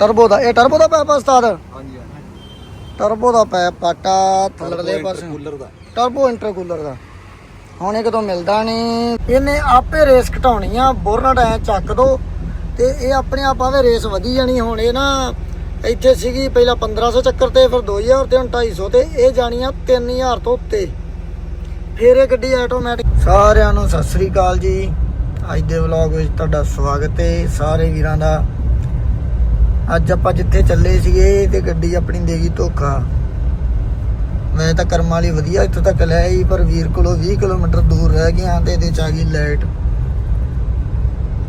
Turbo ਦਾ ਇਹ turbo ਦਾ ਪੈਪ ਆ ਉਸਤਾਦ? ਹਾਂਜੀ ਟਰਬੋ ਦਾ ਪੈਪ ਪਾਟਾ ਥੱਲੜਲੇ ਪਾਸੇ। ਕੂਲਰ ਦਾ। ਟਰਬੋ ਇੰਟਰਕੂਲਰ ਦਾ। ਹੁਣ ਇਹ ਕਦੋਂ ਮਿਲਦਾ ਨਹੀਂ ਇਹਨੇ ਆਪੇ ਰੇਸ ਘਟਾਉਣੀ ਆ ਬੋਰਨਟ ਐ ਚੱਕ ਦੋ। ਤੇ ਇਹ ਆਪਣੇ ਆਪ ਆਵੇ ਰੇਸ ਵਧੀ ਜਾਣੀ ਹੁਣ ਇਹ ਨਾ ਇੱਥੇ ਸੀਗੀ ਪਹਿਲਾਂ 1500 ਚੱਕਰ ਤੇ ਫਿਰ 2000 ਤੇ ਹੁਣ 250 ਤੇ ਇਹ ਜਾਣੀ ਆ 3000 ਤੋਂ ਉੱਤੇ। ਫਿਰ ਇਹ ਗੱਡੀ ਆਟੋਮੈਟਿਕ ਸਾਰਿਆਂ ਨੂੰ ਸਤਿ ਸ੍ਰੀ ਅਕਾਲ ਜੀ। ਅੱਜ ਦੇ ਵਲੌਗ ਵਿੱਚ ਤੁਹਾਡਾ ਸਵਾਗਤ ਹੈ ਸਾਰੇ ਵੀਰਾਂ ਦਾ ਅੱਜ ਆਪਾਂ ਜਿੱਥੇ ਚੱਲੇ ਸੀਗੇ ਤੇ ਗੱਡੀ ਆਪਣੀ ਦੇ ਗਈ ਧੋਖਾ। ਮੈਂ ਤਾਂ ਕਰਮ ਵਾਲੀ ਵਧੀਆ ਇੱਥੋਂ ਤੱਕ ਲੈ ਆਈ, ਪਰ ਵੀਰ ਕੋਲੋਂ 20 ਕਿਲੋਮੀਟਰ ਦੂਰ ਰਹਿ ਗਿਆ ਤੇ ਇਹਦੇ ਚ ਆ ਗਈ ਲਾਈਟ।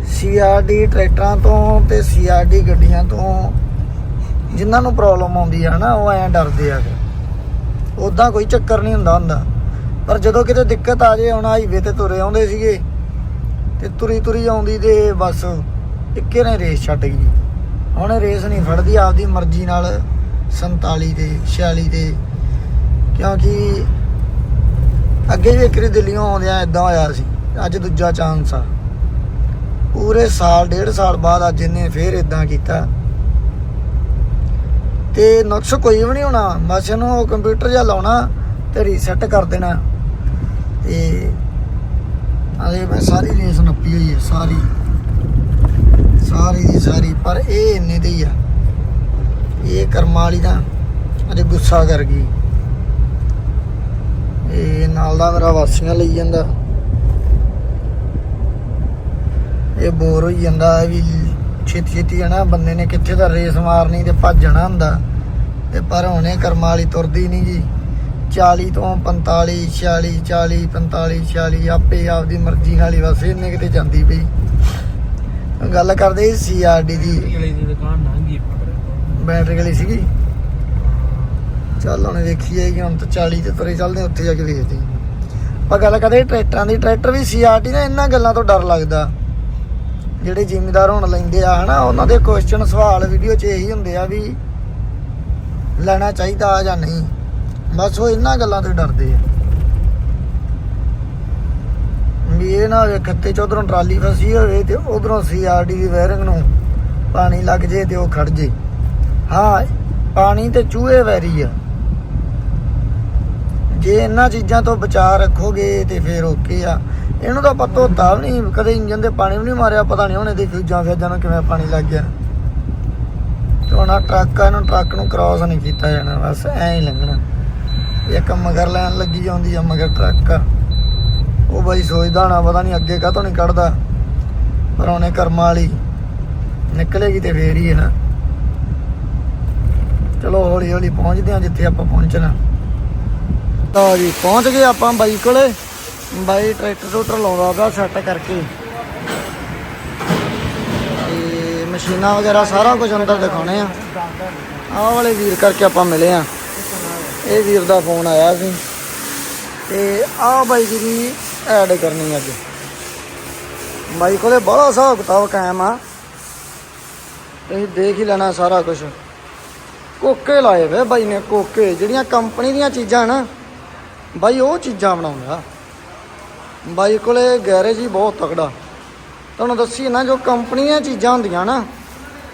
ਸੀਆਰਡੀ ਟਰੈਕਟਰਾਂ ਤੋਂ ਤੇ ਸੀਆਰਡੀ ਗੱਡੀਆਂ ਤੋਂ ਜਿਨ੍ਹਾਂ ਨੂੰ ਪ੍ਰੋਬਲਮ ਆਉਂਦੀ ਆ ਨਾ, ਉਹ ਐਂ ਡਰਦੇ ਆ ਉਦਾਂ ਕੋਈ ਚੱਕਰ ਨਹੀਂ ਹੁੰਦਾ ਹੁੰਦਾ। ਪਰ ਜਦੋਂ ਕਿਤੇ ਦਿੱਕਤ ਆ ਜੇ ਹੁਣ ਹਾਈਵੇ ਤੇ ਤੁਰੇ ਆਉਂਦੇ ਸੀਗੇ ਤੇ ਤੁਰੀ ਤੁਰੀ ਆਉਂਦੀ ਤੇ ਬਸ ਇੱਕੇ ਨੇ ਰੇਸ ਛੱਡ ਗਈ। ਹੁਣ ਰੇਸ ਨਹੀਂ ਫੜਦੀ, ਆਪਦੀ ਮਰਜ਼ੀ ਨਾਲ 47 ਤੇ 46 ਤੇ। ਕਿਉਂਕਿ ਅੱਗੇ ਵੀ ਇੱਕ ਵਾਰੀ ਦਿੱਲੀੋਂ ਆਉਂਦਿਆਂ ਇਦਾਂ ਹੋਇਆ ਸੀ, ਅੱਜ ਦੂਜਾ ਚਾਂਸ ਆ। ਪੂਰੇ ਸਾਲ, ਡੇਢ ਸਾਲ ਬਾਅਦ ਅੱਜ ਇਹਨੇ ਫੇਰ ਇਦਾਂ ਕੀਤਾ। ਤੇ ਨੁਕਸ ਕੋਈ ਵੀ ਨਹੀਂ ਹੋਣਾ, ਬਸ ਇਹਨੂੰ ਕੰਪਿਊਟਰ ਜਿਹਾ ਲਾਉਣਾ ਤੇ ਰੀਸੈਟ ਕਰ ਦੇਣਾ। ਤੇ ਅਰੇ ਮੈਂ ਸਾਰੀ ਰੇਸ ਨੱਪੀ ਹੋਈ ਹੈ, ਸਾਰੀ। ਸਾਰੀ ਦੀ ਸਾਰੀ, ਪਰ ਇਹ ਇੰਨੇ ਤੇ ਆ। ਇਹ ਕਰਮਾਂ ਵਾਲੀ ਤਾਂ ਅਜੇ ਗੁੱਸਾ ਕਰ ਗਈ। ਇਹ ਨਾਲ ਦਾ ਮੇਰਾ ਵਾਸੀਆਂ ਲਈ ਜਾਂਦਾ। ਇਹ ਬੋਰ ਹੋਈ ਜਾਂਦਾ ਵੀ ਛੇਤੀ ਛੇਤੀ ਹੈ ਬੰਦੇ ਨੇ ਕਿੱਥੇ ਦਾ ਰੇਸ ਮਾਰਨੀ ਤੇ ਭੱਜਣਾ ਹੁੰਦਾ। ਤੇ ਪਰ ਹੁਣੇ ਕਰਮਾਂ ਵਾਲੀ ਤੁਰਦੀ ਨਹੀਂ ਜੀ। 40 ਤੋਂ 45 46 40 45 46 ਆਪੇ ਆਪਦੀ ਮਰਜ਼ੀ ਨਾਲ ਹੀ ਬਸ ਇੰਨੇ ਕਿਤੇ ਜਾਂਦੀ ਪਈ। ਗੱਲ ਕਰਦੇ ਸੀ ਸੀਆਰਡੀ ਦੀ। ਦੀ ਦੁਕਾਨ ਨਾਂਗੀ ਬੈਟਰੀ ਵਾਲੀ ਸੀਗੀ। ਚੱਲ ਹੁਣ ਵੇਖੀਏ ਕਿ ਹੁਣ ਤਾਂ 40 ਤੇ ਤੁਰੇ ਚੱਲਦੇ ਉੱਥੇ ਜਾ ਕੇ ਵੇਖਦੇ। ਆਪਾਂ ਗੱਲ ਕਰਦੇ ਟਰੈਕਟਰਾਂ ਦੀ। ਟਰੈਕਟਰ ਵੀ ਸੀਆਰਟੀ ਨਾ ਇਹਨਾਂ ਗੱਲਾਂ ਤੋਂ ਡਰ ਲੱਗਦਾ। ਜਿਹੜੇ ਜ਼ਿਮੀਦਾਰ ਹੁਣ ਲੈਂਦੇ ਆ ਹਨਾ ਉਹਨਾਂ ਦੇ ਕੁਐਸਚਨ ਸਵਾਲ ਵੀਡੀਓ 'ਚ ਇਹੀ ਹੁੰਦੇ ਆ ਵੀ ਲੈਣਾ ਚਾਹੀਦਾ ਜਾਂ ਨਹੀਂ। ਬਸ ਉਹ ਇਹਨਾਂ ਗੱਲਾਂ ਤੋਂ ਡਰਦੇ ਆ। ਵੀ ਇਹ ਨਾ ਹੋਵੇ ਖੱਤੇ ਚ ਉਧਰੋਂ ਟਰਾਲੀ ਫਸੀ ਹੋਵੇ ਤੇ ਉਧਰੋਂ ਸੀਆਰਡੀ ਦੀ ਵਾਇਰਿੰਗ ਨੂੰ ਪਾਣੀ ਲੱਗ ਜੇ ਤੇ ਉਹ ਖੜ ਜੇ। ਹਾਂ, ਪਾਣੀ ਤੇ ਚੂਹੇ ਵੈਰੀ ਆ। ਜੇ ਇਹਨਾਂ ਚੀਜ਼ਾਂ ਤੋਂ ਬਚਾਅ ਰੱਖੋਗੇ ਤੇ ਫਿਰ ਓਕੇ ਆ। ਇਹਨੂੰ ਤਾਂ ਪਤਾ ਹੁੰਦਾ ਵੀ ਨਹੀਂ, ਕਦੇ ਇੰਜਨ ਤੇ ਪਾਣੀ ਵੀ ਨਹੀਂ ਮਾਰਿਆ, ਪਤਾ ਨਹੀਂ ਹੁਣ ਇਹਦੇ ਫਿਊਜ਼ਾਂ ਫਿਊਜ਼ਾਂ ਨੂੰ ਕਿਵੇਂ ਪਾਣੀ ਲੱਗ ਗਿਆ। ਤੇ ਟਰੱਕ ਆ, ਇਹਨੂੰ ਟਰੱਕ ਨੂੰ ਕ੍ਰਾਸ ਨਹੀਂ ਕੀਤਾ ਜਾਣਾ, ਬਸ ਐਂ ਹੀ ਲੰਘਣਾ। ਇੱਕ ਮਗਰ ਲੈਣ ਲੱਗੀ ਜਾਂਦੀ ਆ, ਮਗਰ ਟਰੱਕ ਆ। ਉਹ ਬਾਈ ਸੋਚਦਾ ਨਾ ਪਤਾ ਨਹੀਂ ਅੱਗੇ ਕਾਹਤੋਂ ਨਹੀਂ ਕੱਢਦਾ। ਪਰ ਉਹਨੇ ਕਰਮਾਂ ਵਾਲੀ ਨਿਕਲੇਗੀ ਤੇ ਫੇਰ ਹੀ ਹੈ ਨਾ। ਚਲੋ ਹੌਲੀ ਹੌਲੀ ਪਹੁੰਚਦੇ ਆ ਜਿੱਥੇ ਆਪਾਂ ਪਹੁੰਚਣਾ। ਤਾਂ ਜੀ, ਪਹੁੰਚ ਗਏ ਆਪਾਂ ਬਾਈ ਕੋਲੇ। ਬਾਈ ਟਰੈਕਟਰ ਟਰੂਟਰ ਲਾਉਂਦਾ ਪਿਆ ਸੈੱਟ ਕਰਕੇ। ਤੇ ਮਸ਼ੀਨਾਂ ਵਗੈਰਾ ਸਾਰਾ ਕੁਝ ਅੰਦਰ ਦਿਖਾਉਣੇ ਆ। ਆਹ ਵਾਲੇ ਵੀਰ ਕਰਕੇ ਆਪਾਂ ਮਿਲੇ ਆ ਇਹ ਵੀਰ ਦਾ ਫੋਨ ਆਇਆ ਸੀ। ਤੇ ਆਹ ਬਾਈ ਜੀ ਦੀ ਐਡ ਕਰਨੀ ਅੱਜ ਬਾਈ ਕੋਲੇ ਬੜਾ ਹਿਸਾਬ ਕਿਤਾਬ ਕਾਇਮ ਆ। ਤੁਸੀਂ ਦੇਖ ਹੀ ਲੈਣਾ ਸਾਰਾ ਕੁਝ ਕੋਕੇ ਲਾਏ ਵੇ ਬਾਈ ਨੇ ਕੋਕੇ। ਜਿਹੜੀਆਂ ਕੰਪਨੀ ਦੀਆਂ ਚੀਜ਼ਾਂ ਨਾ, ਬਾਈ ਉਹ ਚੀਜ਼ਾਂ ਬਣਾਉਂਦਾ। ਬਾਈ ਕੋਲੇ ਗੈਰੇਜ ਹੀ ਬਹੁਤ ਤਕੜਾ। ਤੁਹਾਨੂੰ ਦੱਸੀ ਨਾ, ਜੋ ਕੰਪਨੀ ਦੀਆਂ ਚੀਜ਼ਾਂ ਹੁੰਦੀਆਂ ਨਾ,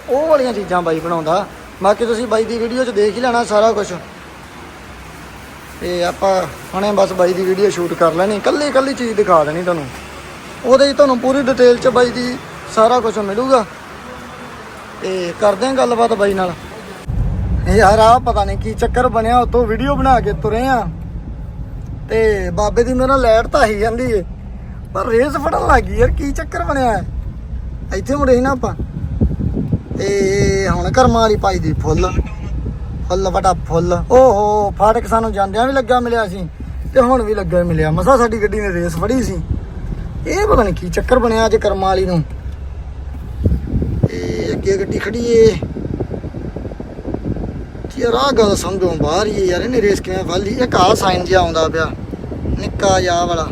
ਉਹ ਵਾਲੀਆਂ ਚੀਜ਼ਾਂ ਬਾਈ ਬਣਾਉਂਦਾ। ਬਾਕੀ ਤੁਸੀਂ ਬਾਈ ਦੀ ਵੀਡੀਓ 'ਚ ਦੇਖ ਹੀ ਲੈਣਾ ਸਾਰਾ ਕੁਝ ਤੇ ਆਪਾਂ ਹੁਣੇ ਬਸ ਬਾਈ ਦੀ ਵੀਡੀਓ ਸ਼ੂਟ ਕਰ ਲੈਣੀ। ਕੱਲੀ ਕੱਲੀ ਚੀਜ਼ ਦਿਖਾ ਦੇਣੀ ਤੁਹਾਨੂੰ। ਉਹਦੇ 'ਚ ਤੁਹਾਨੂੰ ਪੂਰੀ ਡਿਟੇਲ 'ਚ ਬਾਈ ਦੀ ਸਾਰਾ ਕੁਝ ਮਿਲੂਗਾ। ਤੇ ਕਰਦੇ ਹਾਂ ਗੱਲਬਾਤ ਬਾਈ ਨਾਲ। ਯਾਰ ਆ ਪਤਾ ਨਹੀਂ ਕੀ ਚੱਕਰ ਬਣਿਆ, ਉਤੋਂ ਵੀਡੀਓ ਬਣਾ ਕੇ ਤੁਰੇ ਆ। ਤੇ ਬਾਬੇ ਦੀ ਮੇਰਾ ਲੈਟ ਤਾਂ ਆਈ ਜਾਂਦੀ ਏ। ਪਰ ਰੇਸ ਫੜਨ ਲੱਗ ਗਈ ਯਾਰ, ਕੀ ਚੱਕਰ ਬਣਿਆ? ਇੱਥੇ ਮੁੜੇ ਸੀ ਨਾ ਆਪਾਂ। ਤੇ ਹੁਣ ਕਰਮਾਂ ਵਾਲੀ ਪਾਈ ਦੀ ਫੁੱਲ। ਫੁੱਲ ਵਟਾ ਫੁੱਲ। ਓਹੋ, ਫਾਟਕ ਸਾਨੂੰ ਜਾਂਦਿਆਂ ਵੀ ਲੱਗਾ ਮਿਲਿਆ ਸੀ ਤੇ ਹੁਣ ਵੀ ਲੱਗਾ ਹੀ ਮਿਲਿਆ। ਮਸਾ ਸਾਡੀ ਗੱਡੀ ਨੇ ਰੇਸ ਫੜੀ ਸੀ। ਇਹ ਪਤਾ ਨਹੀਂ ਕੀ ਚੱਕਰ ਬਣਿਆ ਅੱਜ ਕਰਮਾਂ ਵਾਲੀ ਨੂੰ। ਤੇ ਅੱਗੇ ਗੱਡੀ ਖੜੀ ਏ ਯਾਰ, ਆਹ ਗੱਲ ਸਮਝੋਂ ਬਾਹਰ ਹੀ ਯਾਰ, ਇਹਨੇ ਰੇਸ ਕਿਵੇਂ ਫੜ ਲਈ? ਇੱਕ ਆਹ ਸਾਈਨ ਜਿਹਾ ਆਉਂਦਾ ਪਿਆ, ਨਿੱਕਾ ਜਿਹਾ ਵਾਲਾ।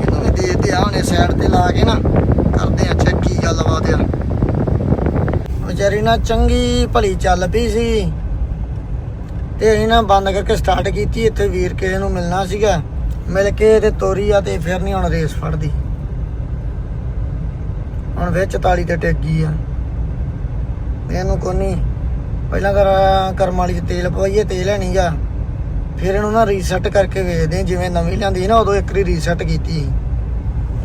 ਇਹਨੂੰ ਵੀ ਦੇ ਤੇ ਆ ਉਹਨੇ ਸਾਈਡ ਤੇ ਲਾ ਕੇ ਨਾ। ਕਰਦੇ ਆ ਚੈੱਕ ਕੀ ਗੱਲਬਾਤ ਆ। ਵਿਚਾਰੀ ਨਾ ਚੰਗੀ ਭਲੀ ਚੱਲ ਪਈ ਸੀ। ਤੇ ਅਸੀਂ ਨਾ ਬੰਦ ਕਰਕੇ ਸਟਾਰਟ ਕੀਤੀ, ਇੱਥੇ ਵੀਰ ਕਿਸੇ ਨੂੰ ਮਿਲਣਾ ਸੀਗਾ। ਮਿਲ ਕੇ ਤੇ ਤੋਰੀ ਆ ਤੇ ਫਿਰ ਨਹੀਂ ਹੁਣ ਰੇਸ ਫੜਦੀ। ਹੁਣ ਵਿੱਚ ਤਾਲੀ ਤੇ ਟਿਕ ਗਈ ਆ। ਇਹਨੂੰ ਕੋਨੀ ਪਹਿਲਾਂ ਕਰ ਕਰਮ ਵਾਲੀ ਚ ਤੇਲ ਪਵਾਈਏ, ਤੇਲ ਹੈ ਨਹੀਂਗਾ ਫਿਰ ਇਹਨੂੰ ਨਾ ਰੀਸੈਟ ਕਰਕੇ ਵੇਚਦੇ ਜਿਵੇਂ ਨਵੀਂ ਲਿਆਂਦੀ ਸੀ ਨਾ, ਉਦੋਂ ਇੱਕ ਰੀ ਰੀਸੈਟ ਕੀਤੀ।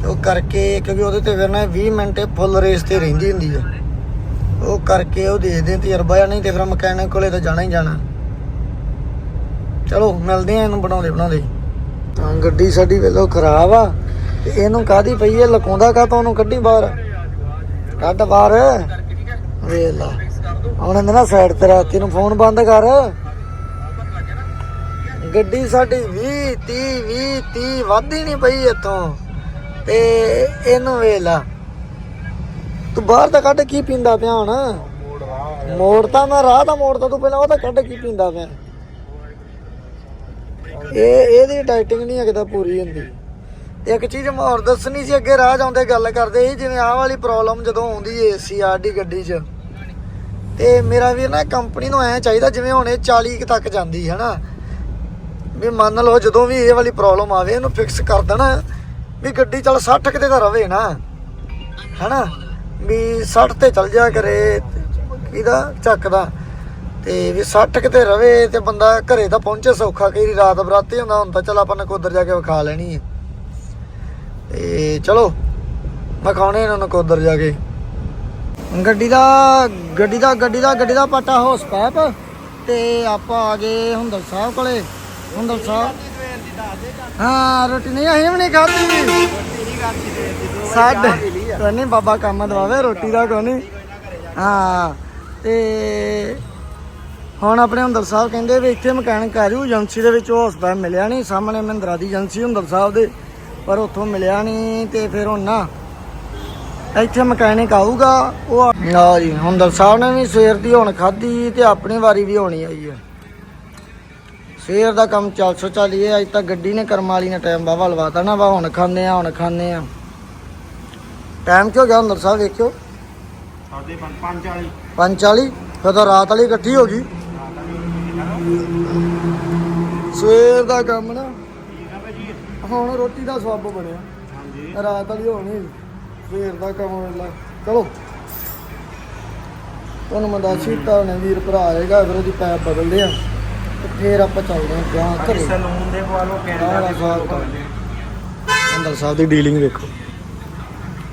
ਉਹ ਕਰਕੇ, ਕਿਉਂਕਿ ਉਹਦੇ ਤੇ ਫਿਰ ਨਾ 20 ਮਿੰਟ ਫੁੱਲ ਰੇਸ ਤੇ ਰਹਿੰਦੀ ਹੁੰਦੀ ਆ। ਉਹ ਕਰਕੇ ਉਹ ਦੇਖਦੇ ਤਜਰਬਾ ਜਾਂ ਨਹੀਂ ਤੇ ਫਿਰ ਮਕੈਨਿਕ ਕੋਲੇ ਤਾਂ ਜਾਣਾ ਹੀ ਜਾਣਾ। ਚਲੋ, ਮਿਲਦੇ ਆ ਇਹਨੂੰ ਬਣਾਉਂਦੇ ਬਣਾਉਂਦੇ। ਹਾਂ, ਗੱਡੀ ਸਾਡੀ ਵੇਲੋ ਖਰਾਬ ਆ। ਤੇ ਇਹਨੂੰ ਕਾਦੀ ਪਈ ਹੈ ਲਕਾਉਂਦਾ ਕਾ ਤਾਂ ਉਹਨੂੰ ਕੱਢੀ ਬਾਹਰ? ਕੱਢ ਬਾਹਰ। ਵੇਖ ਲਾ। ਹੁਣ ਇਹਨੇ ਨਾ ਸਾਈਡ ਤੇ ਰਾਤੀ ਨੂੰ ਫੋਨ ਬੰਦ ਕਰ। ਗੱਡੀ ਸਾਡੀ 20 30 20 30 ਵੱਧ ਹੀ ਨਹੀਂ ਪਈ ਇੱਥੋਂ। ਤੇ ਇਹਨੂੰ ਵੇਖਲਾ ਤੂੰ ਬਾਹਰ ਦਾ ਕੱਢ ਕੀ ਪੀਂਦਾ ਪਿਆ ਹੁਣ? ਮੋੜਤਾ ਮੈਂ ਰਾਹ ਦਾ ਮੋੜ ਤੂੰ ਪਹਿਲਾਂ ਉਹ ਕੱਢ ਕੀ ਪੀਂਦਾ ਪਿਆ? ਇਹ, ਇਹਦੀ ਡਾਈਟਿੰਗ ਨਹੀਂ ਅਗਦਾ ਪੂਰੀ ਹੁੰਦੀ। ਇੱਕ ਚੀਜ਼ ਮੈਂ ਹੋਰ ਦੱਸਣੀ ਸੀ, ਅੱਗੇ ਰਾਹ ਜਾਂਦੇ ਗੱਲ ਕਰਦੇ ਸੀ, ਜਿਵੇਂ ਆਹ ਵਾਲੀ ਪ੍ਰੋਬਲਮ ਜਦੋਂ ਆਉਂਦੀ ਏ ਸੀਆਰ ਗੱਡੀ 'ਚ। ਤੇ ਮੇਰਾ ਵੀਰ ਨਾ ਕੰਪਨੀ ਨੂੰ ਐ ਚਾਹੀਦਾ, ਜਿਵੇਂ ਹੁਣ ਇਹ 40 ਤੱਕ ਜਾਂਦੀ ਹੈ ਨਾ ਵੀ ਮੰਨ ਲਓ ਜਦੋਂ ਵੀ ਇਹ ਵਾਲੀ ਪ੍ਰੋਬਲਮ ਆਵੇ, ਇਹਨੂੰ ਫਿਕਸ ਕਰ ਦੇਣਾ, ਵੀ ਗੱਡੀ ਚੱਲ 60 ਕਿਤੇ ਤਾਂ ਰਵੇ ਨਾ, ਹੈਨਾ? ਵੀ 60 ਤੇ ਚੱਲ ਜਾ ਕਰੇ ਇਹਦਾ ਚੱਕਦਾ। ਤੇ ਵੀ 60 ਕਿਤੇ ਰਵੇ ਤੇ ਬੰਦਾ ਘਰੇ ਤਾਂ ਪਹੁੰਚੇ ਸੌਖਾ ਕਈ ਰਾਤ ਬਰਾਤੇ ਹੁੰਦਾ ਹੁਣ ਤਾਂ ਚੱਲ ਆਪਾਂ ਨਕੋਦਰ ਜਾ ਕੇ ਵਿਖਾ ਲੈਣੀ ਹੈ। ਤੇ ਚਲੋ ਵਿਖਾਉਣੇ ਇਹਨਾਂ ਨੂੰ ਨਕੋਦਰ ਜਾ ਕੇ। ਗੱਡੀ ਦਾ ਗੱਡੀ ਦਾ ਗੱਡੀ ਦਾ ਗੱਡੀ ਦਾ ਪਾਟਾ ਹੋਸ ਪੈਪ ਤੇ ਆਪਾਂ ਆ ਗਏ ਹੁੰਦਲ ਸਾਹਿਬ ਕੋਲੇ। ਹੁੰਦਲ ਸਾਹਿਬ। ਹਾਂ ਰੋਟੀ ਨਹੀਂ ਅਸੀਂ ਵੀ ਨਹੀਂ ਖਾਧੀ। ਸਾਡੇ ਕੋਈ ਬਾਬਾ ਕੰਮ ਦਵਾਵੇ, ਰੋਟੀ ਦਾ ਕੋਈ ਹਾਂ, ਤੇ ਹੁਣ ਆਪਣੇ ਹੁੰਦਲ ਸਾਹਿਬ ਕਹਿੰਦੇ ਵੀ ਇੱਥੇ ਮਕੈਨਿਕ ਆ ਜੂ, ਏਜੰਸੀ ਦੇ ਵਿੱਚ ਉਹ ਹਸਪਤਾਲ ਮਿਲਿਆ ਨਹੀਂ, ਸਾਹਮਣੇ ਮਹਿੰਦਰਾ ਦੀ ਏਜੰਸੀ ਹੁੰਦਰ ਸਾਹਿਬ ਦੇ, ਪਰ ਉੱਥੋਂ ਮਿਲਿਆ ਨਹੀਂ ਤੇ ਫਿਰ ਹੁਣ ਨਾ ਇੱਥੇ ਮਕੈਨਿਕ ਆਊਗਾ, ਉਹ ਨਾ ਜੀ ਹੁੰਦਲ ਸਾਹਿਬ ਨੇ ਵੀ ਸਵੇਰ ਦੀ ਹੁਣ ਖਾਧੀ ਤੇ ਆਪਣੀ ਵਾਰੀ ਵੀ ਹੋਣੀ ਆਈ ਹੈ। ਸਵੇਰ ਦਾ ਕੰਮ ਚੱਲ ਸੋ ਚੱਲੀਏ ਅੱਜ ਤੱਕ ਗੱਡੀ ਨੇ ਕਰਮ ਵਾਲੀ ਨੇ ਟਾਈਮ ਬਾਵਾ ਲਵਾਤਾ ਨਾ ਵਾ, ਹੁਣ ਖਾਂਦੇ ਆ ਹੁਣ ਖਾਂਦੇ ਆ ਟਾਈਮ ਕਿਉਂ ਗਿਆ ਹੁੰਦਲ ਸਾਹਿਬ ਵੇਖਿਓ? ਸਾਡੇ 540 45 ਫਿਰ ਤਾਂ ਰਾਤ ਵਾਲੀ ਇਕੱਠੀ ਹੋ ਗਈ। ਸਵੇਰ ਦਾ ਕੰਮ ਨਾ। ਆ ਹੁਣ ਰੋਟੀ ਦਾ ਸਵਾਬ ਬਣਿਆ। ਹਾਂਜੀ। ਰਾਤ ਵਾਲੀ ਹੋਣੀ। ਸਵੇਰ ਦਾ ਕੰਮ ਵੇਲਾ ਚਲੋ। ਤੁਹਾਨੂੰ ਮੈਂ ਦੱਸ ਦਿੱਤਾ ਉਹਨੇ ਵੀਰ ਭਰਾ ਆਏਗਾ ਫਿਰ ਉਹਦੀ ਪੈਪ ਬਦਲਦੇ ਆ। ਤੇ ਫਿਰ ਆਪਾਂ ਚੱਲਦੇ ਹਾਂ ਗਾਂ ਘਰੇ। ਸਲੂਨ ਦੇ ਕੋਲੋਂ ਕੈਨੇਡਾ ਦੇ ਕੋਲੋਂ ਅੰਦਰ ਸਾਹਿਬ ਦੀ ਡੀਲਿੰਗ ਵੇਖੋ।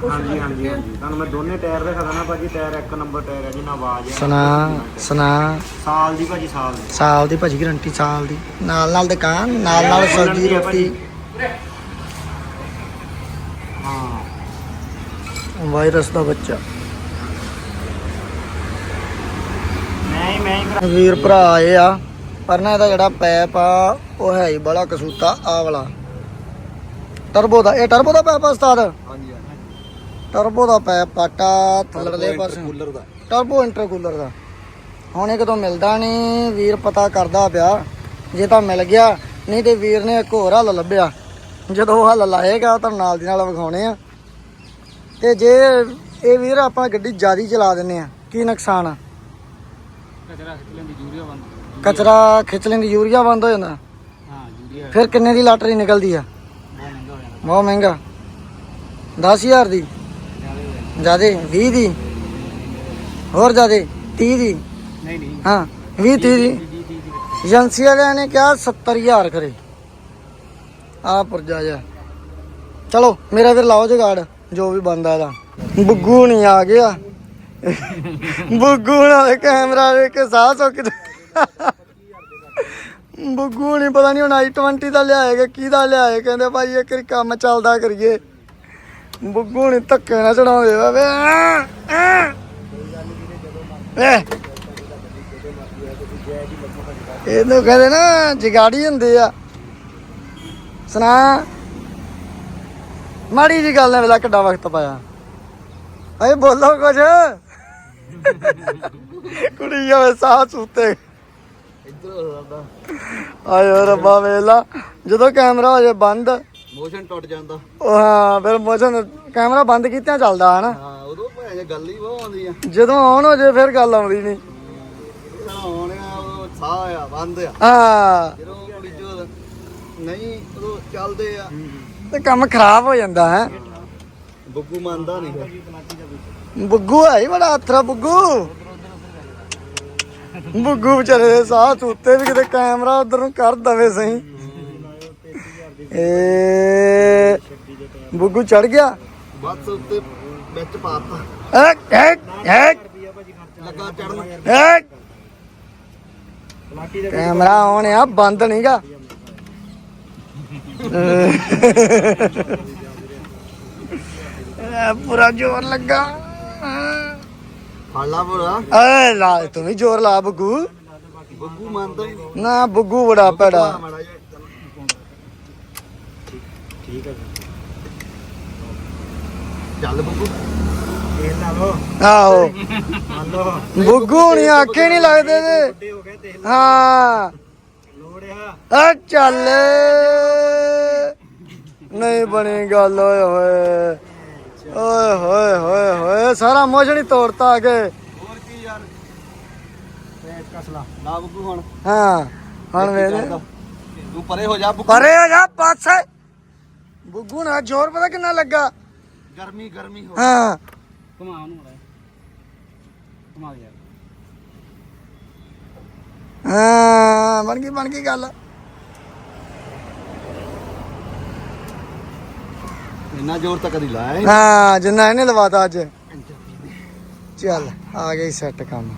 ਹਾਂਜੀ ਹਾਂਜੀ ਹਾਂਜੀ। ਤੁਹਾਨੂੰ ਮੈਂ ਦੋਨੇ ਟਾਇਰ ਦਿਖਾ ਨਾ ਭਾਜੀ ਟਾਇਰ ਇੱਕ ਨੰਬਰ ਟਾਇਰ ਹੈ ਜਿਹਨਾਂ ਆਵਾਜ਼ ਹੈ। ਸੁਨਾ ਸੁਨਾ ਸਾਲ ਦੀ ਭਾਜੀ ਸਾਲ ਦੀ। ਸਾਲ ਦੀ ਭਾਜੀ ਗਰੰਟੀ ਸਾਲ ਦੀ। ਨਾਲ ਨਾਲ ਦੁਕਾਨ ਨਾਲ ਨਾਲ ਸਬਜ਼ੀ ਰੋਟੀ। ਹਾਂ। ਵਾਇਰਸ ਦਾ ਬੱਚਾ। ਮੈਂ ਵੀਰ ਭਰਾ ਆਏ ਆ ਪਰ ਨਾ ਇਹਦਾ ਜਿਹੜਾ ਪੈਪ ਆ ਉਹ ਹੈ ਹੀ ਬੜਾ ਕਸੂਤਾ ਆ ਵਾਲਾ। ਟਰਬੋ ਦਾ ਇਹ ਟਰਬੋ ਦਾ ਪੈਪ ਆ ਉਸਤਾਦ? ਹਾਂਜੀ। ਟਰਬੋ ਦਾ ਪੈਪ ਪਾਟਾ ਥੱਲੜੇ ਪਾਸੇ। ਕੂਲਰ ਦਾ। ਟਰਬੋ ਇੰਟਰਕੂਲਰ ਦਾ। ਹੁਣ ਇਹ ਕਦੋਂ ਮਿਲਦਾ ਨਹੀਂ ਵੀਰ ਪਤਾ ਕਰਦਾ ਪਿਆ। ਜੇ ਤਾਂ ਮਿਲ ਗਿਆ ਨਹੀਂ ਤੇ ਵੀਰ ਨੇ ਇੱਕ ਹੋਰ ਹੱਲ ਲੱਭਿਆ। ਜਦੋਂ ਹੱਲ ਲਾਏਗਾ ਤਾਂ ਨਾਲ ਦੀ ਨਾਲ ਵਿਖਾਉਣੇ ਆ। ਤੇ ਜੇ ਇਹ ਵੀਰ ਆਪਾਂ ਗੱਡੀ ਜ਼ਿਆਦਾ ਚਲਾ ਦਿੰਨੇ ਆ ਕੀ ਨੁਕਸਾਨ ਆ? ਕਚਰਾ ਖਿੱਚ ਲੈਂਦੀ ਯੂਰੀਆ ਬੰਦ। ਕਚਰਾ ਖਿੱਚ ਲੈਂਦੀ ਯੂਰੀਆ ਬੰਦ ਹੋ ਜਾਂਦਾ। ਹਾਂ ਯੂਰੀਆ। ਫਿਰ ਕਿੰਨੇ ਦੀ ਲਾਟਰੀ ਨਿਕਲਦੀ ਆ? ਬਹੁਤ ਮਹਿੰਗਾ ਹੋ ਜਾਂਦਾ। ਬਹੁਤ ਮਹਿੰਗਾ। 10000 ਦੀ। ਜਿਆਦੇ 20 ਦੀ? ਹੋਰ ਜਿਆਦੇ 30 ਦੀ? ਨਹੀਂ ਨਹੀਂ। ਹਾਂ 20 30 ਦੀ? ਏਜੰਸੀ ਵਾਲਿਆਂ ਨੇ ਕਿਹਾ 70000 ਕਰੇ। ਆ ਪੁਰਜਾ ਜਾ ਚਲੋ ਮੇਰਾ ਫਿਰ ਲਾਓ ਜਗਾੜ ਜੋ ਵੀ ਬੰਦਾ ਇਹਦਾ। ਬੁੱਗੂ ਨਹੀਂ ਆ ਗਿਆ। ਬੁੱਗੂ ਨਾਲ ਕੈਮਰਾ ਵੇਖ ਕੇ ਸਾਹ ਸੁੱਕ ਬੁੱਗੂ ਨਹੀਂ ਪਤਾ ਨਹੀਂ ਹੁਣ i20 ਦਾ ਲਿਆਏਗਾ ਕਿਹਦਾ ਲਿਆਏ ਕਹਿੰਦੇ ਭਾਈ ਇੱਕ ਵਾਰੀ ਕੰਮ ਚੱਲਦਾ ਕਰੀਏ। ਬੁੱਗੂ ਨਹੀਂ ਧੱਕੇ ਨਾ ਚੜਾਉਂਦੇ ਵੇ ਵੇ ਇਹਨੂੰ ਕਹਿੰਦੇ ਨਾ ਜਗਾੜੀ ਹੁੰਦੇ ਆ। ਸੁਣਾ। ਮਾੜੀ ਜੀ ਗੱਲ ਨੇ ਵੇਲਾ ਕਿੱਡਾ ਵਕਤ ਪਾਇਆ। ਏ ਬੋਲੋ ਕੁਝ ਕੁੜੀ ਆਵੇ ਸਾਹ ਸੂਤੇ। ਆਇਓ ਰੱਬਾ ਵੇਲਾ। ਜਦੋਂ ਕੈਮਰਾ ਹੋ ਜਾਏ ਬੰਦ ਮੋਸ਼ਨ ਟੁੱਟ ਜਾਂਦਾ। ਉਹ ਹਾਂ ਫਿਰ ਮੋਸ਼ਨ ਕੈਮਰਾ ਬੰਦ ਕੀਤਿਆਂ ਚੱਲਦਾ ਹਨਾ? ਹਾਂ ਉਦੋਂ ਭਾਵੇਂ ਗੱਲ ਹੀ ਬਹੁਤ ਆਉਂਦੀ ਆ। ਜਦੋਂ ਆਨ ਹੋ ਜੇ ਫਿਰ ਗੱਲ ਆਉਂਦੀ ਨਹੀਂ। ਹੁਣ ਉਹ ਸਾਹ ਆ ਬੰਦ ਆ। ਹਾਂ। ਜਦੋਂ ਕੁੜੀ ਜੋ ਨਹੀਂ ਉਦੋਂ ਚੱਲਦੇ ਆ। ਤੇ ਕੰਮ ਖਰਾਬ ਹੋ ਜਾਂਦਾ ਹੈ? ਬੱਗੂ ਮੰਨਦਾ ਨਹੀਂ। ਬੁੱਗੂ ਹੈ ਬੜਾ ਅਥਰਾ ਬੁੱਗੂ ਬੁੱਗੂ ਵਿਚਾਰੇ ਸਾਹ ਸੁੱਤੇ ਵੀ ਕਿਤੇ ਕੈਮਰਾ ਉਧਰ ਨੂੰ ਕਰ ਦਵੇ ਸਹੀ। ਏ ਬੁੱਗੂ ਚੜ ਗਿਆ। ਬਸ ਉੱਤੇ ਵਿੱਚ ਪਾਤਾ। ਐ ਐ ਐ ਲੱਗਾ ਚੜਨ ਐ ਦੇ ਕੈਮਰਾ ਆਨ ਆ ਬੰਦ ਨਹੀਂਗਾ। ਪੂਰਾ ਜ਼ੋਰ ਲੱਗਾ। ਫੜ ਲਾ ਬੋਲਾ ਏ ਲਾ ਤੂੰ ਵੀ ਜ਼ੋਰ ਲਾ ਬੁੱਗੂ। ਬੱਗੂ ਮੰਨਦਾ ਨਾ ਬੁੱਗੂ ਬੜਾ ਜਿਹਾ। ਠੀਕ ਹੈ ਜੀ। ਚੱਲ ਬੱਗੂ ਇਹ ਲਾ ਲਓ। ਆਹੋ। ਮੰਨ ਬੁੱਗੂ ਹੁਣੀ ਆਕੇ ਨਹੀਂ ਲੱਗਦੇ ਤੇ। ਵੱਡੇ ਹੋ ਗਏ ਤੇ ਹਾਂ। ਲੋੜਿਆ ਆ। ਚੱਲ। ਨਹੀਂ ਬਣੀ ਗੱਲ ਓਏ ਹੋਏ। ਓਏ ਹੋਏ ਹੋਏ ਹੋਏ। ਸਾਰਾ ਮੋਜਣੀ ਤੋੜਤਾ ਅਗੇ। ਹੋਰ ਕੀ ਯਾਰ। ਤੇ ਕਸਲਾ ਲਾ। ਬੱਗੂ ਹੁਣ। ਹਾਂ। ਹੁਣ ਵੇਖ ਤੂੰ ਪਰੇ ਹੋ ਜਾ ਬੱਗੂ ਪਰੇ ਹੋ ਜਾ ਪਾਸੇ। ਬੁੱਗੂ ਨਾ ਜ਼ੋਰ ਪਤਾ ਕਿੰਨਾ ਲੱਗਾ? ਗਰਮੀ ਗਰਮੀ ਹੋ ਹਾਂ। ਘੁਮਾ ਉਹਨੂੰ ਮੜਾ ਘੁਮਾ ਯਾਰ। ਹਾਂ ਬਣ ਗਈ ਬਣ ਗਈ ਗੱਲ। ਇੰਨਾ ਜ਼ੋਰ ਤਾਂ ਕਦੀ ਲਾਇਆ ਹੀ ਹਾਂ ਜਿੰਨਾ ਇਹਨੇ ਲਵਾਤਾ ਅੱਜ। ਚੱਲ ਆ ਗਈ ਸੈੱਟ ਕੰਮ।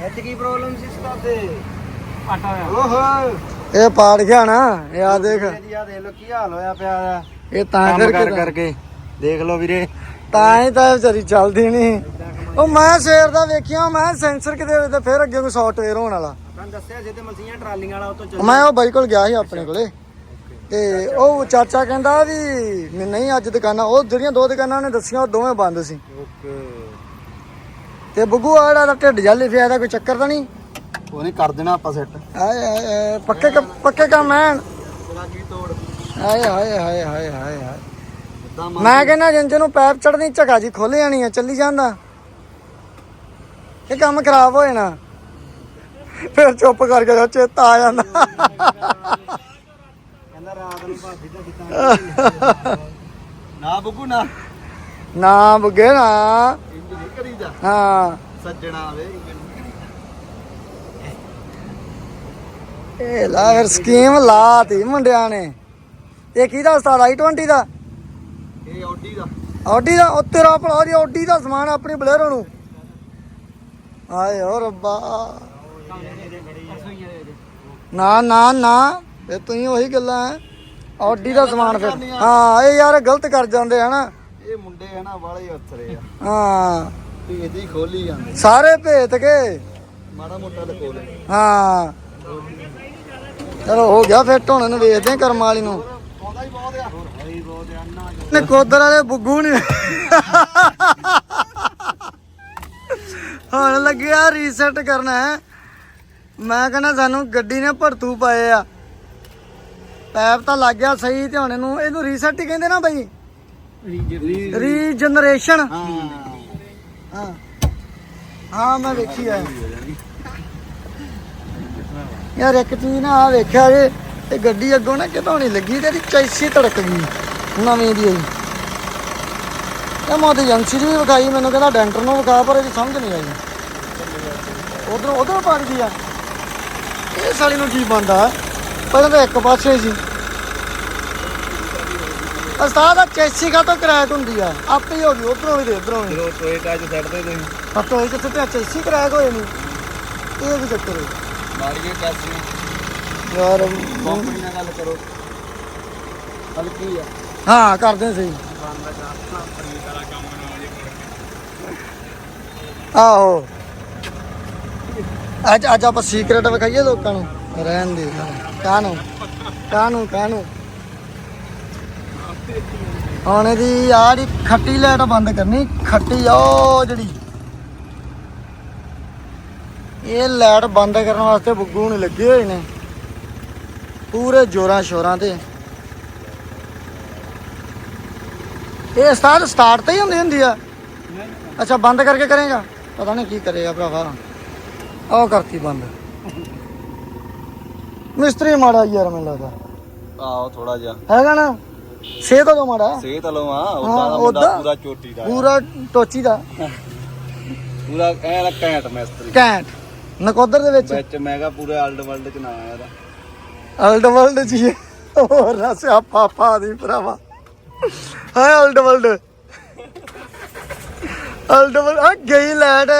ਇੱਥੇ ਕੀ ਪ੍ਰੋਬਲਮ ਸੀ ਸਟਾਪ ਤੇ ਆਟਾ ਹੋਇਆ। ਓਹੋ। ਇਹ ਪਾੜ ਗਿਆ ਨਾ ਇਹ ਆ ਦੇਖ। ਜੀ ਆ ਦੇਖ ਲਓ ਕੀ ਹਾਲ ਹੋਇਆ ਪਿਆ ਆ। ਇਹ ਤਾਂ ਕੰਮ ਕਰ ਕਰਕੇ ਦੇਖ ਲਓ ਵੀਰੇ। ਤਾਂ ਹੀ ਤਾਂ ਵਿਚਾਰੀ ਚੱਲਦੀ ਨਹੀਂ। ਉਹ ਮੈਂ ਸਵੇਰ ਦਾ ਵੇਖਿਆ ਮੈਂ ਸੈਂਸਰ ਕਿਤੇ ਹੋਵੇ ਤੇ ਫਿਰ ਅੱਗੇ ਕੋਈ ਸੌਫਟਵੇਅਰ ਹੋਣ ਵਾਲਾ। ਤੁਹਾਨੂੰ ਦੱਸਿਆ ਜੇ ਤੇ ਮਲਸੀਆਂ ਟਰਾਲੀਆਂ ਵਾਲਾ ਉਤੋਂ ਚੱਲ ਮੈਂ ਉਹ ਬਾਈ ਕੋਲ ਗਿਆ ਸੀ ਆਪਣੇ ਕੋਲੇ। ਤੇ ਉਹ ਚਾਚਾ ਕਹਿੰਦਾ ਵੀ ਨਹੀਂ- ਅੱਜ ਦੁਕਾਨਾਂ ਉਹ ਜਿਹੜੀਆਂ ਦੋ ਦੁਕਾਨਾਂ ਉਹਨੇ ਦੱਸੀਆਂ ਉਹ ਦੋਵੇਂ ਬੰਦ ਸੀ। ਓਕੇ ਤੇ ਬੱਗੂ ਆ ਜਿਹੜਾ ਢਿੱਡ ਜਾ ਲਿਖਿਆ ਇਹਦਾ ਕੋਈ ਚੱਕਰ ਤਾਂ ਨਹੀਂ? ਉਹ ਨਹੀਂ ਕਰ ਦੇਣਾ ਆਪਾਂ ਸੈੱਟ ਆਏ ਆਏ ਆਏ, ਪੱਕੇ ਕੰਮ- ਪੱਕੇ ਕੰਮ ਐਨ ਕੀ ਤੋੜ। ਆਏ ਹਾਏ ਹਾਏ ਹਾਏ ਹਾਏ ਹਾਏ। ਇਦਾਂ ਮੈਂ ਕਹਿੰਦਾ ਜਿੰਜ ਨੂੰ ਪੈਪ ਚੜਨੀ ਝਗਾ ਜੀ ਖੋਲ ਜਾਣੀ ਆ ਚੱਲੀ ਜਾਂਦਾ। ਇਹ ਕੰਮ ਖਰਾਬ ਹੋ ਜਾਣਾ। ਫਿਰ ਚੁੱਪ ਕਰਕੇ ਜਾ ਚੇਤਾ ਆ ਜਾਂਦਾ। ਕਹਿੰਦਾ ਰਾਤ ਨੂੰ ਭਾਬੀ ਦਾ ਕਿਤਾ ਨਾ ਬੱਗੂ ਨਾ। ਨਾ ਬੁੱਗੇ ਨਾ। ਇੰਜ ਨਹੀਂ ਕਰੀਦਾ। ਹਾਂ। ਸੱਜਣਾ ਵੇ ਇਹ ਲਾ ਫਿਰ ਸਕੀਮ ਲਾਤੀ ਮੁੰਡਿਆਂ ਨੇ। ਇਹ ਕਿਹਦਾ ਉਸਤਾਦ i20 ਦਾ? ਇਹ ਆਡੀ ਦਾ। ਆਡੀ ਦਾ? ਉਹ ਤੇਰਾ ਭਲਾ ਦੀ ਆਡੀ ਦਾ ਸਮਾਨ ਆਪਣੀ ਬਲੇਰੋ ਨੂੰ। ਆਏ ਓ ਰੱਬਾ। ਨਾ ਨਾ ਨਾ ਇਹ ਤੁਸੀਂ ਉਹੀ ਗੱਲਾਂ ਹੈ ਆਡੀ ਦਾ ਸਮਾਨ ਫਿਰ। ਹਾਂ ਇਹ ਯਾਰ ਗਲਤ ਕਰ ਜਾਂਦੇ ਹਨਾ ਇਹ ਮੁੰਡੇ ਆ ਨਾ ਵਾਲੇ ਅਥਰੇ ਆ। ਹਾਂ। ਭੇਦ ਹੀ ਖੋਲੀ ਜਾਂਦੇ। ਸਾਰੇ ਭੇਤ ਕੇ। ਮਾੜਾ ਮੋਟਾ ਲਕੋ ਲੈ ਹਾਂ। ਚਲੋ ਹੋ ਗਿਆ ਫਿੱਟ ਹੁਣ ਇਹਨੂੰ ਵੇਚਦੇ ਆ ਕਰਮ ਵਾਲੀ ਨੂੰ। ਆਉਂਦਾ ਹੀ ਬਹੁਤ ਆ ਹਰੀ ਬਹੁਤ ਅੰਨਾ ਨੇ ਕੋਦਰ ਵਾਲੇ ਬੁੱਗੂ ਨਹੀਂ ਹੁਣ ਲੱਗਿਆ ਰੀਸੈਟ ਕਰਨਾ ਹੈ। ਮੈਂ ਕਹਿੰਦਾ ਸਾਨੂੰ ਗੱਡੀ ਨੇ ਭੜਤੂ ਪਾਏ ਆ। ਪੈਪ ਤਾਂ ਲੱਗ ਗਿਆ ਸਹੀ ਤੇ ਹੁਣ ਇਹਨੂੰ ਇਹਨੂੰ ਰੀਸੈਟ ਹੀ ਕਹਿੰਦੇ ਨਾ ਬਈ। ਰੀਜਨਰੇਸ਼ਨ ਹਾਂ। ਹਾਂ। ਹਾਂ ਮੈਂ ਵੇਖੀ ਆ। ਯਾਰ ਇੱਕ ਚੀਜ਼ ਨਾ ਆ ਵੇਖਿਆ ਜੇ ਇਹ ਗੱਡੀ ਅੱਗੋਂ ਨਾ ਕਿਤੋਂ ਨਹੀਂ ਲੱਗੀ ਤੇ ਇਹਦੀ ਚੈਸੀ ਧੜਕ ਗਈ ਨਵੀਂ ਦੀ ਆਈ। ਇਹ ਮੈਂ ਤੇ ਏਜੰਸੀ 'ਚ ਵੀ ਵਿਖਾਈ ਮੈਨੂੰ ਕਹਿੰਦਾ ਡੈਂਟਰ ਨੂੰ ਵਿਖਾ ਪਰ ਇਹਦੀ ਸਮਝ ਨਹੀਂ ਆਈ। ਉਧਰੋਂ ਉਧਰੋਂ ਪੜ ਗਈ ਆ। ਇਹ ਸਾਲੀ ਨੂੰ ਕੀ ਬੰਦਾ ਪਹਿਲਾਂ ਤਾਂ ਇੱਕ ਪਾਸੇ ਸੀ। ਉਸਤਾਦ ਆ ਚੈਸੀ ਕਾ ਤੋਂ ਕਰੈਕ ਹੁੰਦੀ ਆ? ਆਪੇ ਹੀ ਹੋ ਗਈ ਉਧਰੋਂ ਵੀ ਤੇ ਇਧਰੋਂ ਵੀ। ਚਲੋ ਟੋਏਟਾ ਚ ਸੈੱਟ ਦੇ ਤੁਸੀਂ। ਪਤਾ ਹੋਈ ਕਿੱਥੇ ਤੇ ਚੈਸੀ ਕਰੈਕ ਹੋਏ ਨਹੀਂ ਇਹ ਵੀ ਚੱਕਰ ਹੈ ਮਾਰੀਏ ਟੈਸਟ ਯਾਰ ਕੰਪਨੀ ਨਾਲ ਗੱਲ ਕਰੋ। ਹਲਕੀ ਆ? ਹਾਂ ਕਰਦੇ ਸਹੀ ਆਹੋ। ਅੱਜ ਅੱਜ ਆਪਾਂ ਸੀਕ੍ਰੇਟ ਵਿਖਾਈਏ ਲੋਕਾਂ ਨੂੰ। ਰਹਿਣ ਦੇ ਕਾਹਨੂੰ? ਕਾਹਨੂੰ ਕਾਹਨੂੰ? ਹੁਣ ਇਹਦੀ ਜਿਹੜੀ ਖੱਟੀ ਲਾਈਟ ਬੰਦ ਕਰਨੀ ਖੱਟੀ ਉਹ ਜਿਹੜੀ। ਇਹ ਲਾਈਟ ਬੰਦ ਕਰਨ ਵਾਸਤੇ ਬੁੱਗੂ ਨੇ ਲੱਗੇ ਹੋਏ ਨੇ। ਪੂਰੇ ਜੋਰਾਂ ਸ਼ੋਰਾਂ ਤੇ। ਇਹ ਸਟਾਰਟ ਸਟਾਰਟ ਤੇ ਹੀ ਹੁੰਦੀ ਹੁੰਦੀ ਆ। ਅੱਛਾ ਬੰਦ ਕਰਕੇ ਕਰੇਗਾ? ਪਤਾ ਨਹੀਂ ਕੀ ਕਰੇਗਾ ਭਰਾਵਾ। ਆਹ ਕਰਤੀ ਬੰਦ। ਮਿਸਤਰੀ ਮਾੜਾ ਯਾਰ ਮੈਨੂੰ ਲੱਗਦਾ। ਆਓ ਥੋੜਾ ਜਿਹਾ। ਹੈਗਾ ਨਾ? ਸਿਹਤ ਤੋਂ ਮਾੜਾ? ਸਿਹਤ ਲੋ ਆ ਹਾਂ, ਉਦਾਂ ਦਾ ਮੁੰਡਾ ਉੱਦਾਂ। ਪੂਰਾ ਚੋਟੀ ਦਾ। ਪੂਰਾ ਟੋਚੀ ਦਾ। ਪੂਰਾ ਐ ਘੈਂਟ ਮੈਸਤਰੀ। ਕੈਂਟ ਨਕੋਦਰ ਦੇ ਵਿੱਚ? ਵਿੱਚ ਮੈਂ ਕਿਹਾ ਪੂਰੇ ਆਲਡ ਵਰਲਡ ਚ ਨਾ ਆਇਆ ਦਾ ਅਲਡ ਵਰਲਡ ਜੀ ਹੋਰ ਨਾ ਸਿਆਪਾ ਪਾ ਦੀ ਭਰਾਵਾ। ਹਾਏ ਅਲਡ ਵਰਲਡ। ਅਲਡ ਵਰਲਡ ਆ ਗਈ ਲੈਟ।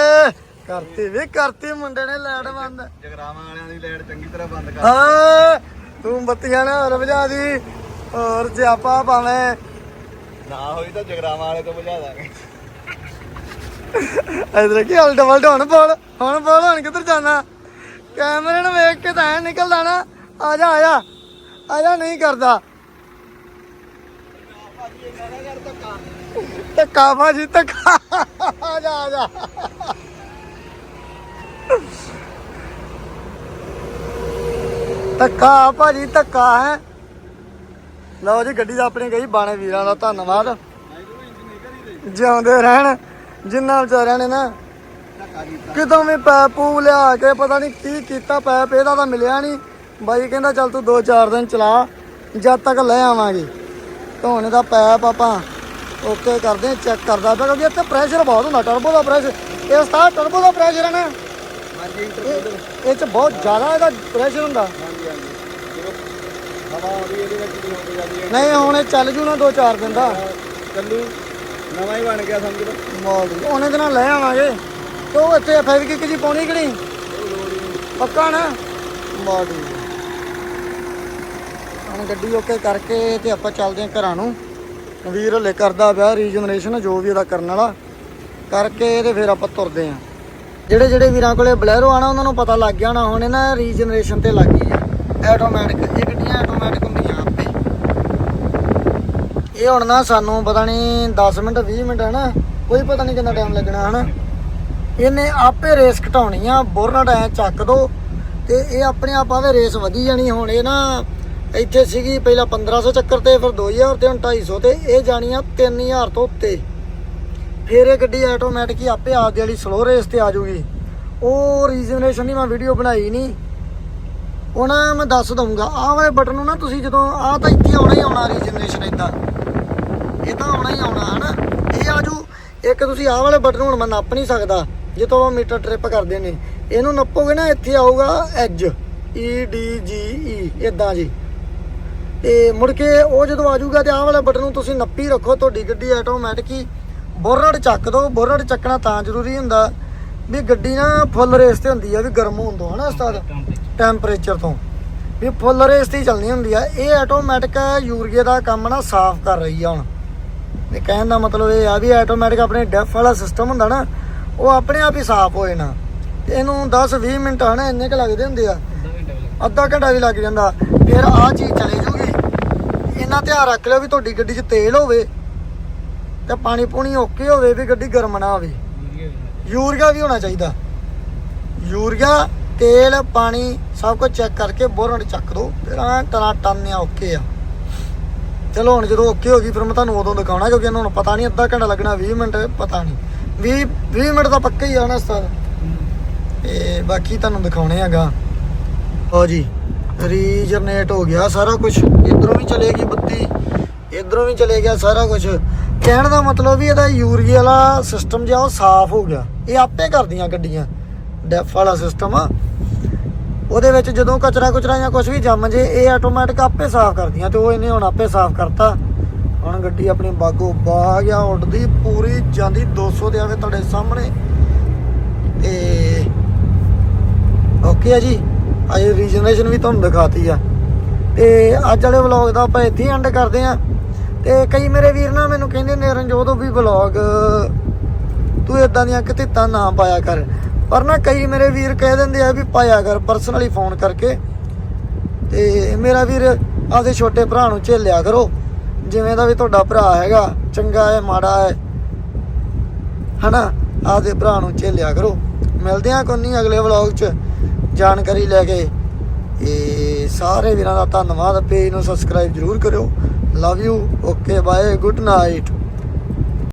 ਕਰਤੀ ਵੀ ਕਰਤੀ ਮੁੰਡੇ ਨੇ ਲੈਟ ਬੰਦ। ਜਗਰਾਵਾਂ ਵਾਲਿਆਂ ਦੀ ਲਾਈਟ ਚੰਗੀ ਤਰ੍ਹਾਂ ਬੰਦ ਕਰ ਹਾਂ ਤੂੰ ਬੱਤੀਆਂ ਨਾ ਹੋਰ ਬੁਝਾ ਦੀ ਹੋਰ ਸਿਆਪਾ ਪਾਵੇਂ ਨਾ ਹੋਈ ਤਾਂ ਜਗਰਾਵਾਂ ਵਾਲੇ ਤੋਂ ਬੁਝਾ ਦਾਂਗੇ। ਇਧਰ ਕੀ ਅਲਟ ਵਲਟ ਹੁਣ ਬੋਲ ਹੁਣ ਬੋਲ, ਹੁਣ ਕਿੱਧਰ ਜਾਣਾ? ਕੈਮਰੇ ਨੂੰ ਵੇਖ ਕੇ ਤਾਂ ਐਂ ਨਿਕਲਦਾ ਨਾ, ਆ ਜਾ ਆ ਜਾ ਆ ਜਾ, ਨਹੀਂ ਕਰਦਾ। ਧੱਕਾ ਭਾਜੀ ਧੱਕਾ। ਆ ਜਾ ਆ ਜਾ। ਧੱਕਾ ਭਾਜੀ, ਧੱਕਾ ਹੈ। ਲਓ ਜੀ, ਗੱਡੀ ਦਾ ਆਪਣੀ ਗਈ ਬਾਣੇ ਵੀਰਾਂ ਦਾ ਧੰਨਵਾਦ। ਜਿਉਂਦੇ ਰਹਿਣ। ਜਿੰਨਾ ਵਿਚਾਰਿਆਂ ਨੇ ਨਾ ਕਿਤੋਂ ਵੀ ਪੈਪ ਪੂ ਲਿਆ ਕੇ ਪਤਾ ਨਹੀਂ ਕੀ ਕੀਤਾ ਪੈਪ ਇਹਦਾ ਤਾਂ ਮਿਲਿਆ ਨਹੀਂ ਬਾਈ ਕਹਿੰਦਾ ਚੱਲ ਤੂੰ 2-4 ਦਿਨ ਚਲਾ ਜਦ ਤੱਕ ਲੈ ਆਵਾਂਗੇ। ਧੋਣੇ ਦਾ ਪੈਪ ਆਪਾਂ ਓਕੇ ਕਰਦੇ ਹਾਂ ਚੈੱਕ ਕਰਦਾ ਪਿਆ ਕਿਉਂਕਿ ਇੱਥੇ ਪ੍ਰੈਸ਼ਰ ਬਹੁਤ ਹੁੰਦਾ ਟਰਬੋ ਦਾ ਪ੍ਰੈਸ਼ਰ ਇਹ ਸਟਾਰ ਟਰਬੋ ਦਾ ਪ੍ਰੈਸ਼ਰ ਹੈ ਨਾ। ਹਾਂਜੀ ਇਹ ਚ ਬਹੁਤ ਜ਼ਿਆਦਾ ਇਹਦਾ ਪ੍ਰੈਸ਼ਰ ਹੁੰਦਾ। ਹਾਂਜੀ ਹਾਂਜੀ। ਹਵਾ ਆਉਂਦੀ ਇਹਦੇ ਵਿੱਚ ਨਹੀਂ ਹੁਣ ਇਹ ਚੱਲ ਜੂ ਨਾ 2-4 ਦਿਨ ਦਾ। ਚੱਲੂ। ਨਵਾਂ ਹੀ ਬਣ ਗਿਆ ਸਮਝ ਲਓ। ਮੋਲ ਉਹਨੇ ਦਿਨਾਂ ਲੈ ਆਵਾਂਗੇ। ਤੇ ਉਹ ਇੱਥੇ ਫੈਬਰਿਕ ਜੀ ਪਾਉਣੀ ਕਿ ਨਹੀਂ? ਪੱਕਾ ਨਾ? ਬਾਡੀ ਹੁਣ ਗੱਡੀ ਓਕੇ ਕਰਕੇ ਤੇ ਆਪਾਂ ਚੱਲਦੇ ਹਾਂ ਘਰਾਂ ਨੂੰ। ਵੀਰ ਹਲੇ ਕਰਦਾ ਪਿਆ ਰੀਜਨਰੇਸ਼ਨ ਜੋ ਵੀ ਇਹਦਾ ਕਰਨ ਵਾਲਾ। ਕਰਕੇ ਤੇ ਫਿਰ ਆਪਾਂ ਤੁਰਦੇ ਹਾਂ। ਜਿਹੜੇ ਜਿਹੜੇ ਵੀਰਾਂ ਕੋਲੇ ਬਲੈਰੋ ਆਣਾ ਉਹਨਾਂ ਨੂੰ ਪਤਾ ਲੱਗ ਗਿਆ ਨਾ ਹੁਣ ਇਹਨਾਂ ਰੀਜਨਰੇਸ਼ਨ ਤੇ ਲੱਗ ਗਈ ਆ ਆਟੋਮੈਟਿਕ ਇਹ ਗੱਡੀਆਂ ਆਟੋਮੈਟਿਕ ਇਹ ਹੁਣ ਨਾ ਸਾਨੂੰ ਪਤਾ ਨਹੀਂ 10 ਮਿੰਟ 20 ਮਿੰਟ ਹੈ ਨਾ ਕੋਈ ਪਤਾ ਨਹੀਂ ਕਿੰਨਾ ਟਾਈਮ ਲੱਗਣਾ ਹਨਾ। ਇਹਨੇ ਆਪੇ ਰੇਸ ਘਟਾਉਣੀ ਆ ਬੋਰਨਟ ਐ ਚੱਕ ਦੋ ਤੇ ਇਹ ਆਪਣੇ ਆਪ ਆਵੇ ਰੇਸ ਵਧੀ ਜਾਣੀ, ਹੁਣ ਇਹ ਨਾ ਇੱਥੇ ਸੀਗੀ ਪਹਿਲਾਂ 1500 ਚੱਕਰ ਤੇ, ਫਿਰ 2000 ਤੇ, ਹੁਣ 250 ਤੇ, ਇਹ ਜਾਣੀ ਆ 3000 ਤੋਂ ਉੱਤੇ। ਫਿਰ ਇਹ ਗੱਡੀ ਆਟੋਮੈਟਿਕ ਹੀ ਆਪੇ ਆਪਦੀ ਵਾਲੀ ਸਲੋ ਰੇਸ ਤੇ ਆ ਜਾਊਗੀ। ਉਹ ਰੀਜਨਰੇਸ਼ਨ ਦੀ ਮੈਂ ਵੀਡੀਓ ਬਣਾਈ ਨਹੀਂ ਉਹਨਾਂ ਮੈਂ ਦੱਸ ਦਊਂਗਾ, ਆਹ ਵਾਲੇ ਬਟਨ ਨੂੰ ਨਾ ਤੁਸੀਂ ਜਦੋਂ, ਆਹ ਤਾਂ ਇੱਥੇ ਆਉਣਾ ਹੀ ਆਉਣਾ ਰੀਜਨਰੇਸ਼ਨ ਇਦਾਂ ਇਹ ਤਾਂ ਆਉਣਾ ਹੀ ਆਉਣਾ, ਹਨਾ? ਇਹ ਆਜੂ ਇੱਕ ਤੁਸੀਂ ਆਹ ਵਾਲੇ ਬਟਨ ਹੁਣ ਮੈਂ ਨੱਪ ਨਹੀਂ ਸਕਦਾ ਜੇ ਤੋਂ ਮੀਟਰ ਟ੍ਰਿਪ ਕਰਦੇ ਨੇ। ਇਹਨੂੰ ਨੱਪੋਗੇ ਨਾ, ਇੱਥੇ ਆਊਗਾ ਐਜ ਈ ਡੀ ਜੀ ਈ ਇਦਾਂ ਜੀ। ਤੇ ਮੁੜ ਕੇ ਉਹ ਜਦੋਂ ਆਜੂਗਾ ਤੇ ਆਹ ਵਾਲੇ ਬਟਨ ਨੂੰ ਤੁਸੀਂ ਨੱਪੀ ਰੱਖੋ, ਤੁਹਾਡੀ ਗੱਡੀ ਆਟੋਮੈਟਿਕ ਹੀ ਬੋਰਡ ਚੱਕ ਦੋ ਬੋਰਡ ਚੱਕਣਾ ਤਾਂ ਜ਼ਰੂਰੀ ਹੁੰਦਾ, ਵੀ ਗੱਡੀ ਨਾ ਫੁੱਲ ਰੇਸ ਤੇ ਹੁੰਦੀ ਆ, ਵੀ ਗਰਮ ਹੋਣ ਤੋਂ, ਹਨਾ ਉਸਤਾਦ? ਟੈਂਪਰੇਚਰ ਤੋਂ। ਵੀ ਫੁੱਲ ਰੇਸ ਤੇ ਹੀ ਚੱਲਣੀ ਹੁੰਦੀ ਆ। ਇਹ ਆਟੋਮੈਟਿਕ ਯੂਰੀਏ ਦਾ ਕੰਮ ਨਾ ਸਾਫ਼ ਕਰ ਰਹੀ ਆ ਹੁਣ। ਤੇ ਕਹਿਣ ਦਾ ਮਤਲਬ ਇਹ ਆ ਵੀ ਆਟੋਮੈਟਿਕ ਆਪਣੇ ਡੈਫ ਵਾਲਾ ਸਿਸਟਮ ਹੁੰਦਾ ਨਾ ਉਹ ਆਪਣੇ ਆਪ ਹੀ ਸਾਫ਼ ਹੋ ਜਾਣਾ। ਇਹਨੂੰ 10 20 ਮਿੰਟ ਹਨਾ ਇੰਨੇ ਕ ਲੱਗਦੇ ਹੁੰਦੇ ਆ। ਅੱਧਾ ਘੰਟਾ ਵੀ ਲੱਗ ਜਾਂਦਾ। ਫਿਰ ਆਹ ਚੀਜ਼ ਚਲੇ ਜੂਗੀ ਇਹਨਾਂ ਧਿਆਨ ਰੱਖ ਲਿਓ ਵੀ ਤੁਹਾਡੀ ਗੱਡੀ 'ਚ ਤੇਲ ਹੋਵੇ ਤੇ ਪਾਣੀ ਪੂਣੀ ਓਕੇ ਹੋਵੇ ਵੀ ਗੱਡੀ ਗਰਮ ਨਾ ਹੋਵੇ। ਯੂਰੀਆ ਵੀ ਹੋਣਾ ਚਾਹੀਦਾ। ਯੂਰੀਆ ਤੇਲ ਪਾਣੀ ਸਭ ਕੁਝ ਚੈੱਕ ਕਰਕੇ ਬੋਰਡ ਚੱਕ ਦੋ। ਫਿਰ ਆ ਟਨਾ ਟੰਨਿਆ ਓਕੇ ਆ। ਚਲੋ ਹੁਣ ਜਦੋਂ ਓਕੇ ਹੋ ਗਈ, ਫਿਰ ਮੈਂ ਤੁਹਾਨੂੰ ਉਦੋਂ ਦਿਖਾਉਣਾ, ਕਿਉਂਕਿ ਇਹਨਾਂ ਨੂੰ ਪਤਾ ਨਹੀਂ ਅੱਧਾ ਘੰਟਾ ਲੱਗਣਾ 20 ਮਿੰਟ, ਪਤਾ ਨਹੀਂ। 20 20 ਮਿੰਟ ਤਾਂ ਪੱਕਾ ਹੀ ਆਣਾ ਸਰ ਤੇ ਬਾਕੀ ਤੁਹਾਨੂੰ ਦਿਖਾਉਣੇ ਹੈਗਾ। ਹੋ ਜੀ ਰੀਜਨਰੇਟ ਹੋ ਗਿਆ ਸਾਰਾ ਕੁਝ ਇਧਰੋਂ ਵੀ ਚਲੇਗੀ ਬੱਤੀ, ਇਧਰੋਂ ਵੀ ਚਲੇ ਗਿਆ ਸਾਰਾ ਕੁਝ ਕਹਿਣ ਦਾ ਮਤਲਬ ਵੀ ਇਹਦਾ ਯੂਰੀਆ ਵਾਲਾ ਸਿਸਟਮ ਜਿਹਾ ਉਹ ਸਾਫ਼ ਹੋ ਗਿਆ। ਇਹ ਆਪੇ ਕਰਦੀਆਂ ਗੱਡੀਆਂ, ਡੈਫ ਵਾਲਾ ਸਿਸਟਮ ਆ। ਉਹਦੇ ਵਿੱਚ ਜਦੋਂ ਕਚਰਾ ਕੁਚਰਾ ਜਾਂ ਕੁਝ ਵੀ ਜੰਮ ਜੇ, ਇਹ ਆਟੋਮੈਟਿਕ ਆਪੇ ਸਾਫ਼ ਕਰਦੀਆਂ ਤੇ ਉਹ ਇਹਨੇ ਹੁਣ ਆਪੇ ਸਾਫ਼ ਕਰਤਾ। ਹੁਣ ਗੱਡੀ ਆਪਣੀ ਬਾਗੋ ਬਾਗ ਆ, ਉੱਡਦੀ ਪੂਰੀ, ਜਾਂਦੀ 200 ਦੇ ਆਵੇ ਤੁਹਾਡੇ ਸਾਹਮਣੇ। ਤੇ ਓਕੇ ਆ ਜੀ, ਅਜੇ ਰੀਜਨਰੇਸ਼ਨ ਵੀ ਤੁਹਾਨੂੰ ਦਿਖਾਤੀ ਆ। ਤੇ ਅੱਜ ਵਾਲੇ ਵਲੌਗ ਦਾ ਆਪਾਂ ਇੱਥੇ ਐਂਡ ਕਰਦੇ ਆ। ਤੇ ਕਈ ਮੇਰੇ ਵੀਰ ਨਾ ਮੈਨੂੰ ਕਹਿੰਦੇ ਨੇ ਰਣਜੋਤ ਵੀ ਵਲੌਗ ਤੂੰ ਇਦਾਂ ਦੀਆਂ ਕਿਤੇ ਨਾ ਪਾਇਆ ਕਰ। ਪਰ ਨਾ ਕਈ ਮੇਰੇ ਵੀਰ ਕਹਿ ਦਿੰਦੇ ਆ ਵੀ ਪਾਇਆ ਕਰ ਪਰਸਨਲੀ ਫੋਨ ਕਰਕੇ ਤੇ ਮੇਰਾ ਵੀਰ ਆਪਦੇ ਛੋਟੇ ਭਰਾ ਨੂੰ ਝੇਲਿਆ ਕਰੋ। ਜਿਵੇਂ ਦਾ ਵੀ ਤੁਹਾਡਾ ਭਰਾ ਹੈਗਾ, ਚੰਗਾ ਹੈ, ਮਾੜਾ ਹੈ, ਹਨਾ? ਆਪਦੇ ਭਰਾ ਨੂੰ ਝੇਲਿਆ ਕਰੋ। ਮਿਲਦੇ ਆ ਕੋਈ ਅਗਲੇ ਵਲੌਗ 'ਚ। ਜਾਣਕਾਰੀ ਲੈ ਕੇ। ਇਹ ਸਾਰੇ ਵੀਰਾਂ ਦਾ ਧੰਨਵਾਦ। ਪੇਜ ਨੂੰ ਸਬਸਕ੍ਰਾਈਬ ਜਰੂਰ ਕਰਿਓ। Love you okay bye good night